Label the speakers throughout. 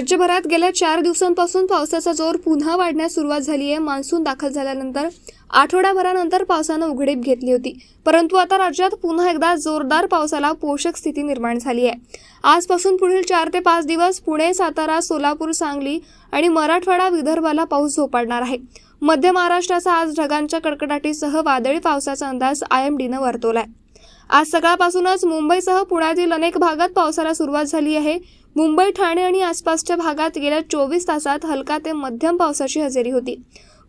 Speaker 1: राज्यभरात गेल्या चार दिवसांपासून पावसाचा जोर पुन्हा वाढण्यास सुरुवात झाली आहे. मान्सून दाखल झाल्यानंतर आठवड्याभरानंतर पावसानं उघडीप घेतली होती. परंतु आता राज्यात पुन्हा एकदा जोरदार पावसाला पोषक स्थिती निर्माण झाली आहे. आजपासून पुढील चार ते पाच दिवस पुणे सातारा सोलापूर सांगली आणि मराठवाडा विदर्भाला पाऊस झोपाडणार आहे. मध्य महाराष्ट्राचा आज ढगांच्या कडकडाटीसह वादळी पावसाचा अंदाज आय एम डीनं वर्तवलाय. आज सकाळपासूनच मुंबईसह पुण्यातील अनेक भागात पावसाला सुरुवात झाली आहे. मुंबई ठाणे आणि आसपासच्या भागात गेल्या चोवीस तासात हलका ते मध्यम पावसाची हजेरी होती.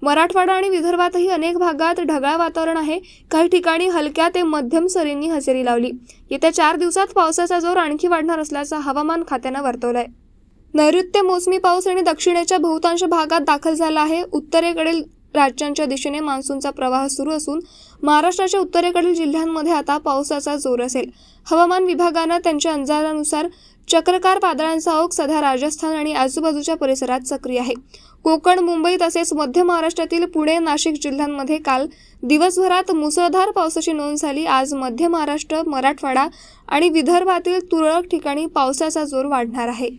Speaker 1: मराठवाडा आणि विदर्भातही अनेक भागात ढगाळ वातावरण आहे. काही ठिकाणी हलक्या ते मध्यम सरींनी हजेरी लावली. येत्या चार दिवसात पावसाचा जोर आणखी वाढणार असल्याचा हवामान खात्यानं वर्तवलाय. नैऋत्य मोसमी पाऊस आणि दक्षिणेच्या बहुतांश भागात दाखल झाला आहे. उत्तरेकडील राज्यांच्या दिशेने मान्सूनचा प्रवाह सुरू असून महाराष्ट्राच्या उत्तरेकडील जिल्ह्यांमध्ये आता पावसाचा जोर असेल. हवामान विभागानं त्यांच्या अंदाजानुसार चक्रकार वादळांचा ओघ सध्या राजस्थान आणि आजूबाजूच्या परिसरात सक्रिय आहे. कोकण मुंबई तसेच मध्य महाराष्ट्रातील पुणे नाशिक जिल्ह्यांमध्ये काल दिवसभरात मुसळधार पावसाची नोंद झाली. आज मध्य महाराष्ट्र मराठवाडा आणि विदर्भातील तुरळक ठिकाणी पावसाचा जोर वाढणार आहे.